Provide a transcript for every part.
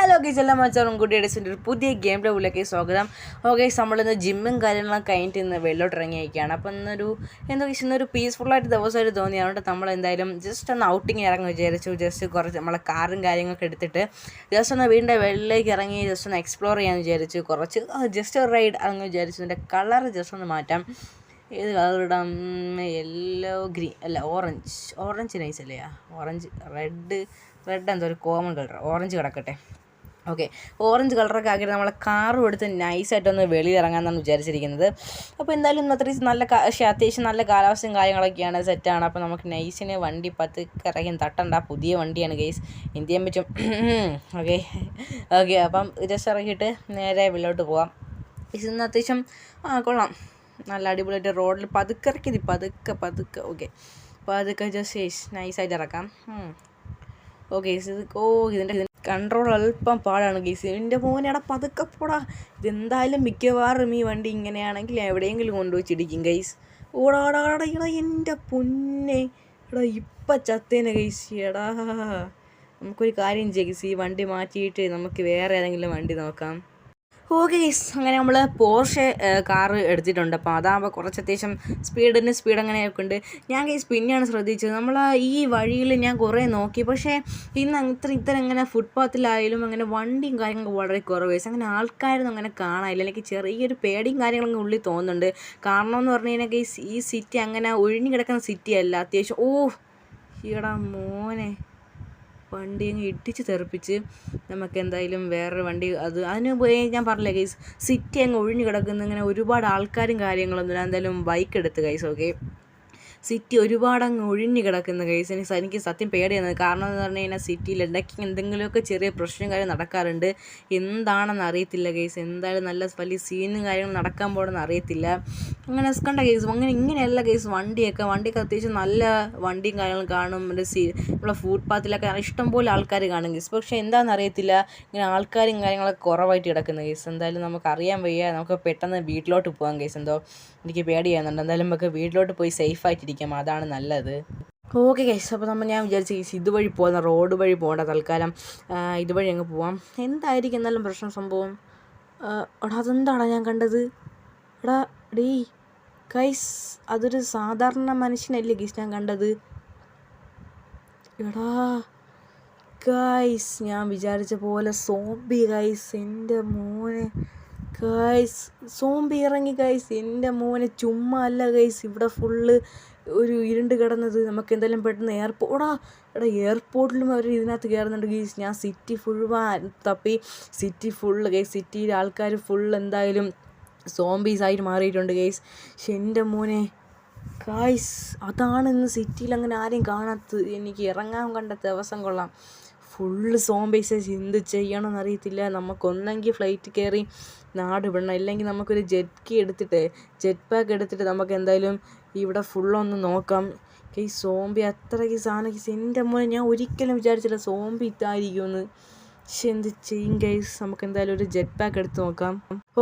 Hello guys എല്ലാം മച്ചാറും കുട്ടിയുടെ ഒരു പുതിയ ഗെയിം പ്ലേയിലേക്ക് സ്വാഗതം. ഓക്കെ നമ്മളിന്ന് ജിമ്മും കാര്യങ്ങളൊക്കെ കഴിഞ്ഞിട്ട് ഇന്ന് വെള്ളോട്ട് ഇറങ്ങിയിരിക്കുകയാണ് അപ്പോൾ ഇന്നൊരു എന്താ വെച്ചാൽ ഇന്നൊരു പീസ്ഫുള്ളായിട്ട് ദിവസമായിട്ട് തോന്നി. അതുകൊണ്ട് നമ്മൾ എന്തായാലും ജസ്റ്റ് ഒന്ന് ഔട്ടിങ് ഇറങ്ങി വിചാരിച്ചു. ജസ്റ്റ് കുറച്ച് നമ്മളെ കാറും കാര്യങ്ങളൊക്കെ എടുത്തിട്ട് ജസ്റ്റ് ഒന്ന് വീടിന്റെ വെള്ളിലേക്ക് ഇറങ്ങി ജസ്റ്റ് ഒന്ന് എക്സ്പ്ലോർ ചെയ്യാമെന്ന് വിചാരിച്ചു. കുറച്ച് ജസ്റ്റ് ഒരു റൈഡ് അങ്ങ് വിചാരിച്ചു. ഇതിന്റെ കളർ ജസ്റ്റ് ഒന്ന് മാറ്റാം. ഏത് കളർ ഇടാം? യെല്ലോ ഗ്രീൻ അല്ല ഓറഞ്ച് ഓറഞ്ച് നൈസ് അല്ലേ? ഓറഞ്ച് റെഡ് റെഡ് എന്തോ ഒരു കോമൺ കളർ ഓറഞ്ച് കിടക്കട്ടെ. ഓക്കെ ഓറഞ്ച് കളറൊക്കെ ആക്കിയിട്ട് നമ്മളെ കാറും എടുത്ത് നൈസായിട്ടൊന്ന് വെളിയിൽ ഇറങ്ങാമെന്നാണ് വിചാരിച്ചിരിക്കുന്നത്. അപ്പോൾ എന്തായാലും ഇന്ന് അത്രയും നല്ല അത്യാവശ്യം നല്ല കാലാവസ്ഥയും കാര്യങ്ങളൊക്കെയാണ് സെറ്റാണ് അപ്പോൾ നമുക്ക് നൈസിന് വണ്ടി പതുക്കെ ഇറങ്ങി തട്ടണ്ട. പുതിയ വണ്ടിയാണ് ഗെയ്സ് എന്ത് ചെയ്യാൻ പറ്റും. ഓക്കെ ഓക്കെ അപ്പം ജസ്റ്റ് ഇറങ്ങിയിട്ട് നേരെ വെള്ളോട്ട് പോവാം. ഇന്ന് അത്യാവശ്യം ആ കൊള്ളാം. നല്ല അടിപൊളിയായിട്ട് റോഡിൽ പതുക്കെ ഇറക്കിയത് പതുക്കെ പതുക്കെ. ഓക്കെ പതുക്കെ ജസ്റ്റ് നൈസായിട്ട് ഇറക്കാം. ഓക്കെ ഇത് ഓ ഇതിന്റെ കൺട്രോൾ അല്പം പാടാണ് ഗീസ് എന്റെ മോനെടാ പതുക്കെ പോടാ. ഇതെന്തായാലും മിക്കവാറും ഈ വണ്ടി ഇങ്ങനെയാണെങ്കിൽ എവിടെയെങ്കിലും കൊണ്ടുപോയി ചിടിക്കും ഗൈസ് ഓടാടാടാ എന്റെ പൊന്നെ. എടാ ഇപ്പം ചത്തേനെ ഗൈസ് എടാ. നമുക്കൊരു കാര്യം ചെയ്യാം ഗൈസ് ഈ വണ്ടി മാറ്റിയിട്ട് നമുക്ക് വേറെ ഏതെങ്കിലും വണ്ടി നോക്കാം. ഓക്കെ ഗൈസ് അങ്ങനെ നമ്മൾ പോർഷെ കാറ് എടുത്തിട്ടുണ്ട്. അപ്പോൾ അതാകുമ്പോൾ കുറച്ച് അത്യാവശ്യം സ്പീഡിന് സ്പീഡ് അങ്ങനെയൊക്കെ ഉണ്ട്. ഞാൻ ഗൈസ് പിന്നെയാണ് ശ്രദ്ധിച്ചത്. നമ്മൾ ഈ വഴിയിൽ ഞാൻ കുറേ നോക്കി. പക്ഷേ ഇന്ന് ഇത്ര ഇത്തരം ഇങ്ങനെ ഫുട്പാത്തിലായാലും അങ്ങനെ വണ്ടിയും കാര്യങ്ങളൊക്കെ വളരെ കുറവ് ഗൈസ് അങ്ങനെ ആൾക്കാരൊന്നും അങ്ങനെ കാണാനില്ല. എനിക്ക് ചെറിയൊരു പേടിയും കാര്യങ്ങളൊക്കെ ഉള്ളിൽ തോന്നുന്നുണ്ട്. കാരണം എന്ന് പറഞ്ഞു കഴിഞ്ഞാൽ ഗൈസ് ഈ സിറ്റി അങ്ങനെ ഒഴിഞ്ഞു കിടക്കുന്ന സിറ്റി അല്ല. അത്യാവശ്യം ഓ ഈടാ മോനെ. വണ്ടി അങ്ങ് ഇടിച്ച് തെറിപ്പിച്ച് നമുക്ക് എന്തായാലും വേറൊരു വണ്ടി അത് അതിന് പോയി ഞാൻ പറഞ്ഞില്ലേ ഗൈസ് സിറ്റി അങ്ങ് ഒഴിഞ്ഞു കിടക്കുന്ന ഇങ്ങനെ ഒരുപാട് ആൾക്കാരും കാര്യങ്ങളൊന്നുമില്ല. എന്തായാലും ബൈക്ക് എടുത്ത് ഗൈസ് ഓക്കെ സിറ്റി ഒരുപാട് അങ്ങ് ഒഴിഞ്ഞു കിടക്കുന്ന കേസ് എനിക്ക് എനിക്ക് സത്യം പേടിയാണ്. കാരണം എന്ന് പറഞ്ഞു കഴിഞ്ഞാൽ സിറ്റിയിൽ ഇടയ്ക്ക് എന്തെങ്കിലുമൊക്കെ ചെറിയ പ്രശ്നം കാര്യം നടക്കാറുണ്ട്. എന്താണെന്ന് അറിയത്തില്ല കേസ്. എന്തായാലും നല്ല വലിയ സീനും കാര്യങ്ങളും നടക്കാൻ പോകണമെന്ന് അറിയത്തില്ല. അങ്ങനെ കണ്ട കേസ് അങ്ങനെ ഇങ്ങനെയല്ല കേസ്. വണ്ടിയൊക്കെ വണ്ടിയൊക്കെ അത്യാവശ്യം നല്ല വണ്ടിയും കാര്യങ്ങളും കാണും. മറ്റേ സീ നമ്മളെ ഫുട്പാത്തിലൊക്കെ ഇഷ്ടംപോലെ ആൾക്കാർ കാണും കേസ്. പക്ഷേ എന്താണെന്ന് അറിയത്തില്ല. ഇങ്ങനെ ആൾക്കാരും കാര്യങ്ങളൊക്കെ കുറവായിട്ട് കിടക്കുന്ന കേസ്. എന്തായാലും നമുക്ക് അറിയാൻ വയ്യ. നമുക്ക് പെട്ടെന്ന് വീട്ടിലോട്ട് പോകാം കേസ് എന്തോ. എനിക്ക് പേടിയാകുന്നുണ്ട് എന്തായാലും നമുക്ക് വീട്ടിലോട്ട് പോയി സേഫ് ആയിട്ടിരിക്കാം അതാണ് നല്ലത്. ഓക്കെ ഗൈസ് അപ്പോൾ നമ്മൾ ഞാൻ വിചാരിച്ചു ഗൈസ് ഇതുവഴി പോകുന്ന റോഡ് വഴി പോകേണ്ട തൽക്കാലം. ഇതുവഴി അങ്ങ് പോവാം. എന്തായിരിക്കും എന്നാലും പ്രശ്നം സംഭവം? എടാ അതെന്താടാ ഞാൻ കണ്ടത്? എടാ ഡീ ഗൈസ് അതൊരു സാധാരണ മനുഷ്യനല്ലേ ഗൈസ് ഞാൻ കണ്ടത്? എടാ ഗൈസ് ഞാൻ വിചാരിച്ച പോലെ സോംബി ഗൈസ് എന്റെ മോനെ. ഗൈസ് സോംബി ഇറങ്ങി ഗൈസ് എന്റെ മോനെ. ചുമ്മാ അല്ല ഗൈസ് ഇവിടെ ഫുള്ള് ഒരു ഇരുണ്ട് കിടന്നത് നമുക്ക് എന്തെങ്കിലും പെട്ടെന്ന് എയർപോർട്ടാ എടാ എയർപോർട്ടിലും അവർ ഇതിനകത്ത് കയറുന്നുണ്ട് ഗീസ്. ഞാൻ സിറ്റി ഫുൾ തപ്പി. City full guys. സിറ്റിയിലെ ആൾക്കാർ ഫുൾ എന്തായാലും സോംബീസ് ആയിട്ട് മാറിയിട്ടുണ്ട് ഗൈസ്. എന്റെ മോനെ. കായ്സ് അതാണ് ഇന്ന് സിറ്റിയിൽ അങ്ങനെ ആരെയും കാണാത്തത് എനിക്ക് ഇറങ്ങാൻ കണ്ട ദിവസം കൊള്ളാം. ഫുള്ള് സോംബേസസ് എന്ത് ചെയ്യണമെന്ന് അറിയത്തില്ല. നമുക്കൊന്നെങ്കിൽ ഫ്ലൈറ്റ് കയറി നാട് വിടണം. ഇല്ലെങ്കിൽ നമുക്കൊരു ജെറ്റ് കീ എടുത്തിട്ട് ജെറ്റ് പാക്ക് എടുത്തിട്ട് നമുക്ക് എന്തായാലും ഇവിടെ ഫുള്ളൊന്ന് നോക്കാം. ഈ സോംബി അത്രയ്ക്ക് സാധനം എന്റെ മോനെ ഞാൻ ഒരിക്കലും വിചാരിച്ചില്ല സോംബി ഇതായിരിക്കുമെന്ന് പക്ഷെ എന്ത് ചെയ്യും ഗൈസ് നമുക്ക് എന്തായാലും ഒരു ജെറ്റ് പാക്ക് എടുത്ത് നോക്കാം.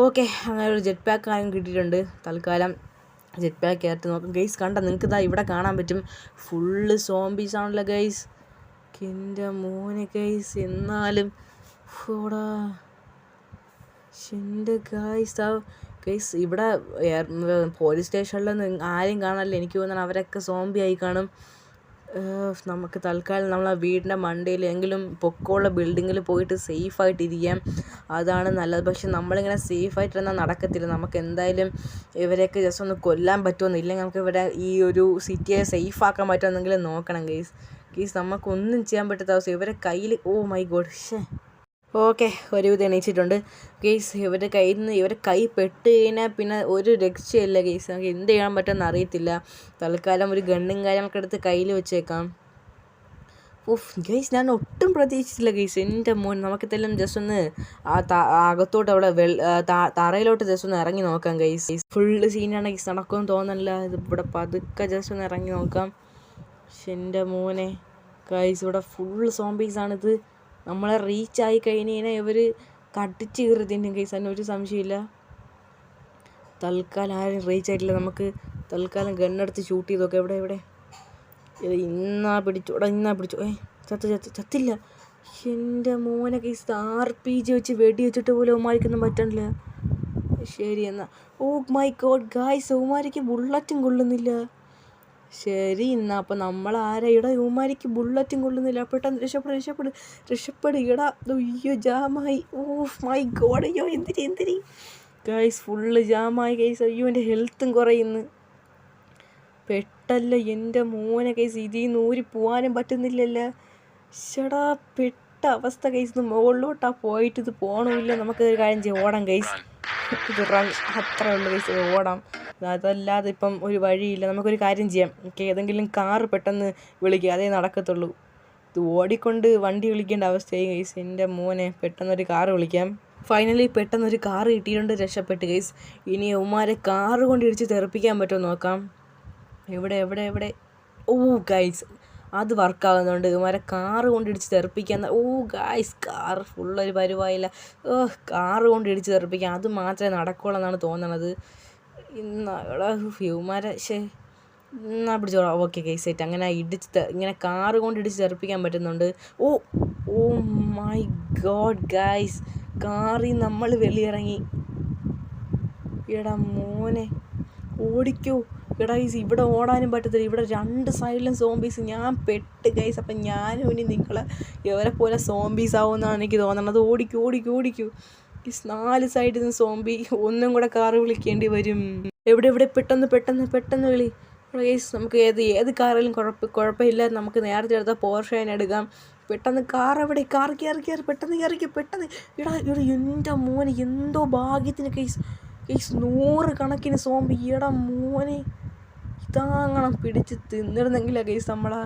ഓക്കെ അങ്ങനെ ഒരു ജെറ്റ് പാക്ക് ആയും കിട്ടിയിട്ടുണ്ട്. തൽക്കാലം ജെറ്റ് പാക്ക് ആയിട്ട് നോക്കാം. ഗൈസ് കണ്ട? നിങ്ങൾക്ക് ഇതാ ഇവിടെ കാണാൻ പറ്റും. ഫുള്ള് സോംബീസ് ആണല്ലോ ഗൈസ് എന്റെ മോനെ ഗൈസ് എന്നാലും ഓടാ എന്റെ ഗൈസ് ആ ഗൈസ് ഇവിടെ പോലീസ് സ്റ്റേഷനിലൊന്നും ആരെയും കാണാനില്ല. എനിക്ക് തോന്നുന്നു അവരൊക്കെ സോംബിയായി കാണും. നമുക്ക് തൽക്കാലം നമ്മൾ ആ വീടിന്റെ മണ്ടയിൽ എങ്കിലും പൊക്കമുള്ള ബിൽഡിങ്ങിൽ പോയിട്ട് സേഫായിട്ട് ഇരിക്കാം അതാണ് നല്ലത്. പക്ഷെ നമ്മളിങ്ങനെ സേഫായിട്ടിരുന്നാൽ നടക്കത്തില്ല. നമുക്ക് എന്തായാലും ഇവരെയൊക്കെ ജസ്റ്റ് ഒന്ന് കൊല്ലാൻ പറ്റുമെന്ന്. ഇല്ലെങ്കിൽ നമുക്ക് ഇവിടെ ഈ ഒരു സിറ്റിയെ സേഫ് ആക്കാൻ പറ്റുമെന്നെങ്കിലും നോക്കണം ഗെയ്സ് ഗെയ്സ് നമുക്കൊന്നും ചെയ്യാൻ പറ്റാത്ത അവസ്ഥ. ഇവരെ കയ്യിൽ ഓ മൈ ഗോഡ് ഷേ ഓക്കെ ഒരുവിധം എണീച്ചിട്ടുണ്ട്. ഗെയ്സ് ഇവരുടെ കയ്യിൽ നിന്ന് ഇവരെ കൈ പെട്ട് കഴിഞ്ഞാൽ പിന്നെ ഒരു രക്ഷയില്ല ഗെയ്സ്. നമുക്ക് എന്ത് ചെയ്യാൻ പറ്റുമെന്ന് അറിയത്തില്ല. തൽക്കാലം ഒരു ഗണ്ണും കാര്യങ്ങളൊക്കെ എടുത്ത് കയ്യിൽ വെച്ചേക്കാം. ഉഫ് ഗൈസ് ഞാൻ ഒട്ടും പ്രതീക്ഷിച്ചില്ല ഗൈസ് എന്റെ മോൻ നമുക്കിതെല്ലാം ജസ്റ്റ് ഒന്ന് ആ അകത്തോട്ട് അവിടെ വെൾ തറയിലോട്ട് ജസ്റ്റ് ഒന്ന് ഇറങ്ങി നോക്കാം ഗൈസ് ഫുള്ള് സീനാണ് ഗൈസ് നടക്കുമെന്ന് തോന്നുന്നില്ല. ഇത് ഇവിടെ പതുക്കെ ജസ്റ്റ് ഒന്ന് ഇറങ്ങി നോക്കാം. പക്ഷെ എന്റെ മോനെ. ഗൈസ് ഇവിടെ ഫുള്ള് സോംബീസാണിത് നമ്മളെ റീച്ച് ആയി കഴിഞ്ഞ് കഴിഞ്ഞാൽ ഇവർ കടിച്ച് കയറി തിന്നും കേസ് തന്നെ ഒരു സംശയമില്ല തൽക്കാലം ആരും റീച്ച് ആയിട്ടില്ല. നമുക്ക് തൽക്കാലം ഗണ്ണെടുത്ത് ഷൂട്ട് ചെയ്ത് നോക്കാം. എവിടെ എവിടെ? ഇത് ഇന്നാ പിടിച്ചു. എടാ ഇന്നാ പിടിച്ചു. ഏ ചത്ത് ചത്ത് ചത്തില്ല. എന്റെ മോനെ കേസ് ആർ പി ജി വെച്ച് വെടി വെച്ചിട്ട് പോലും ഉമാരിക്കൊന്നും പറ്റണില്ല. ശരി എന്നാ. ഓ മൈ ഗോഡ് ഗായ്സ് ഉമാരിക്ക് ബുള്ളറ്റും കൊള്ളുന്നില്ല. ശരി എന്നാ അപ്പം നമ്മൾ ആരാ ഇടാ ഉമാരിക്ക് ബുള്ളറ്റും കൊള്ളുന്നില്ല. പെട്ടെന്ന് രക്ഷപ്പെട് രക്ഷപ്പെട് രക്ഷപ്പെട്. ഇടാ അയ്യോ ജാമായി. ഓ മൈ ഗോഡ് അയ്യോ എന്തിരി എന്തിരി ഗൈസ് ഫുള്ള് ജാമായി ഗൈസ് അയ്യോ എന്റെ ഹെൽത്തും കുറയുന്നു. പെട്ടല്ല എന്റെ മോനെ ഗൈസ് ഇതിൽ നിന്ന് ഊരി പോകാനും പറ്റുന്നില്ലല്ലോ. ശടാ പെട്ട അവസ്ഥ കേസ് ഇത് മുകളിലോട്ടാ പോയിട്ട് ഇത് പോകണമില്ല നമുക്ക് ഒരു കാര്യം ചെയ്യാം. ഓടാം കേസ് ഇത് റൺ അത്രേ ഉള്ളൂ കേസ് ഓടാം. അതല്ലാതെ ഇപ്പം ഒരു വഴിയില്ല. നമുക്കൊരു കാര്യം ചെയ്യാം. ഓക്കെ ഏതെങ്കിലും കാറ് പെട്ടെന്ന് വിളിക്കുക അതേ നടക്കത്തുള്ളൂ. ഇത് ഓടിക്കൊണ്ട് വണ്ടി വിളിക്കേണ്ട അവസ്ഥയായി കേസ് എന്റെ മോനെ പെട്ടെന്നൊരു കാറ് വിളിക്കാം. ഫൈനലി പെട്ടെന്നൊരു കാറ് കിട്ടിയിട്ടുണ്ട്. രക്ഷപ്പെട്ട് കേസ് ഇനി ഉമ്മാരെ കാറ് കൊണ്ട് ഇടിച്ച് തെറിപ്പിക്കാൻ പറ്റുമോ നോക്കാം. എവിടെ എവിടെ എവിടെ? ഓ ഗൈസ് അത് വർക്കാകുന്നുണ്ട് ഇവന്മാരെ കാറ് കൊണ്ടിടിച്ച് തെറിപ്പിക്കാൻ ഓ ഗായ്സ് കാർ ഫുള്ളൊരു പരിവായില്ല. ഓ കാറ് കൊണ്ടിടിച്ച് തെറിപ്പിക്കാൻ അത് മാത്രമേ നടക്കുള്ളൂ എന്നാണ് തോന്നണത്. ഇന്നാ ഹ്യൂമാരെ ശേ എന്നാ പിടിച്ചോളാം ഓക്കെ ഗൈസ് ആയിട്ട് അങ്ങനെ ഇടിച്ച് ഇങ്ങനെ കാറ് കൊണ്ടിടിച്ച് തെറിപ്പിക്കാൻ പറ്റുന്നുണ്ട്. Oh oh my god guys കാറിൽ നമ്മൾ വെളിയിറങ്ങി. എടാ മോനെ ഓടിക്കോ. എടാ ഗൈസ് ഇവിടെ ഓടാനും പറ്റത്തില്ല. ഇവിടെ രണ്ട് സൈഡിലും സോംബീസ് ഞാൻ പെട്ട് ഗൈസ് അപ്പം ഞാനും ഇനി നിങ്ങളെ ഇവരെ പോലെ സോംബീസ് ആവുമെന്നാണ് എനിക്ക് തോന്നുന്നത്. ഓടിക്കൂ ഓടിക്കൂ ഓടിക്കൂ. ഗൈസ് നാല് സൈഡിൽ നിന്ന് സോംബി ഒന്നും കൂടെ കാറ് വിളിക്കേണ്ടി വരും. എവിടെ എവിടെ? പെട്ടെന്ന് പെട്ടെന്ന് പെട്ടെന്ന് വിളി. ഗൈസ് നമുക്ക് ഏത് ഏത് കാറിലും കുഴപ്പ കുഴപ്പമില്ല. നമുക്ക് നേരത്തെ എടുത്ത പോർഷൻ എടുക്കാം. പെട്ടെന്ന് കാർ എവിടെ? കാർ കയറി കയറി പെട്ടെന്ന് കയറിക്കുക പെട്ടെന്ന്. ഇടാ ഇവിടെ എന്റെ മോനെ എന്തോ ഭാഗ്യത്തിന് കേസ് കേസ് നൂറ് കണക്കിന് സോംബി ഇടാ മോനെ. ഇതാങ്ങണം പിടിച്ച് തിന്നിരുന്നെങ്കിലാ ഗൈസ് നമ്മളാ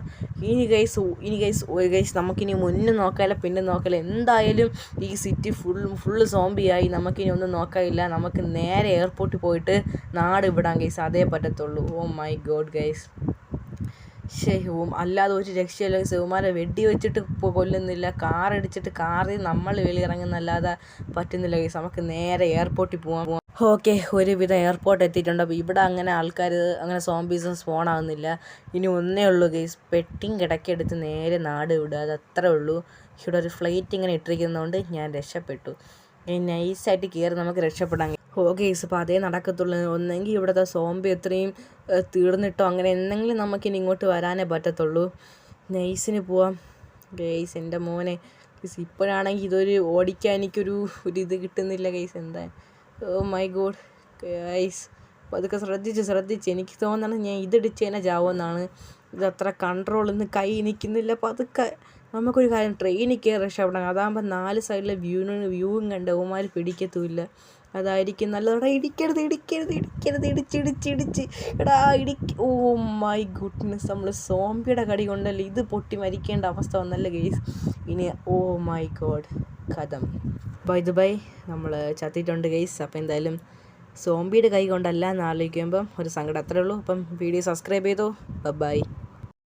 ഇനി ഗൈസ് ഇനി ഗൈസ് ഒരു ഗൈസ് നമുക്കിനി മുന്നേ നോക്കാല്ല പിന്നെ നോക്കാല്ല. എന്തായാലും ഈ സിറ്റി ഫുൾ ഫുള്ള് സോംബിയായി നമുക്കിനി ഒന്നും നോക്കാനില്ല. നമുക്ക് നേരെ എയർപോർട്ടിൽ പോയിട്ട് നാട് വിടാം ഗൈസ് അതേ പറ്റത്തുള്ളൂ. ഓ മൈ ഗോഡ് ഗൈസ് ശേഹവും അല്ലാതെ ഒരു രക്ഷയില്ല. ശിവമാരെ വെടി വെച്ചിട്ട് കൊല്ലുന്നില്ല. കാർ അടിച്ചിട്ട് കാറിൽ നമ്മൾ വെളിയിറങ്ങുന്നല്ലാതെ പറ്റുന്നില്ല നമുക്ക് നേരെ എയർപോർട്ടിൽ പോകാം ഓക്കെ ഒരുവിധം എയർപോർട്ട് എത്തിയിട്ടുണ്ട്. അപ്പോൾ ഇവിടെ അങ്ങനെ ആൾക്കാർ അങ്ങനെ സോംബീസും സ്പോൺ ആവുന്നില്ല. ഇനി ഒന്നേ ഉള്ളൂ ഗെയ്സ് പെട്ടിങ് കിടക്കെടുത്ത് നേരെ നാട് വിടുക. അത് അത്രേ ഉള്ളൂ. ഇവിടെ ഒരു ഫ്ലൈറ്റ് ഇങ്ങനെ ഇട്ടിരിക്കുന്നതുകൊണ്ട് ഞാൻ രക്ഷപ്പെട്ടു. ഇനി നൈസായിട്ട് കയറി നമുക്ക് രക്ഷപ്പെടാം. ഓ ഗെയ്സ് അപ്പോൾ അതേ നടക്കത്തുള്ളൂ. ഒന്നെങ്കിൽ ഇവിടുത്തെ സോംബി എത്രയും തീർന്നിട്ടോ? അങ്ങനെ എന്തെങ്കിലും നമുക്കിനി ഇങ്ങോട്ട് വരാനേ പറ്റത്തുള്ളൂ. നൈസിന് പോവാം. ഗെയ്സ് എന്റെ മോനെ. ഇപ്പോഴാണെങ്കിൽ ഇതൊരു ഓടിക്കാൻ എനിക്കൊരു ഒരു ഇത് കിട്ടുന്നില്ല ഗെയ്സ് എന്താ മൈ ഗോഡ് ഐസ് അതൊക്കെ ശ്രദ്ധിച്ച് ശ്രദ്ധിച്ച്. എനിക്ക് തോന്നണം ഞാൻ ഇതിടിച്ച് തന്നെ ചാവുമെന്നാണ്. ഇത് അത്ര കൺട്രോളിൽ നിന്ന് കൈ നിൽക്കുന്നില്ല. അപ്പോൾ അതൊക്കെ നമുക്കൊരു കാര്യം ട്രെയിനിൽ കയറി രക്ഷപ്പെടാം അതാകുമ്പോൾ നാല് സൈഡിലെ വ്യൂവിന് വ്യൂവും കണ്ട് അവന്മാർ പിടിക്കത്തുമില്ല. അതായിരിക്കും നല്ലത്. ഇടിക്കരുത് ഇടിക്കരുത് ഇടിക്കരുത് ഇടിച്ചിടിച്ചിടിച്ച് എടാ ഇടിക്ക് ഓ മൈ ഗുഡ്നെസ്. നമ്മൾ സോംബിയുടെ കടി കൊണ്ടല്ലേ ഇത് പൊട്ടി മരിക്കേണ്ട അവസ്ഥ വന്നല്ലേ ഗെയ്സ് ഇനി ഓ മൈ ഗോഡ് കഥം. ബൈ ഇത് ബൈ നമ്മൾ ചത്തിയിട്ടുണ്ട് ഗെയ്സ് അപ്പോൾ എന്തായാലും സോംബിയുടെ കൈ കൊണ്ടല്ല എന്ന് ആലോചിക്കുമ്പം ഒരു സങ്കടം അത്രേ ഉള്ളൂ. അപ്പം വീഡിയോ സബ്സ്ക്രൈബ് ചെയ്തോ. ബൈ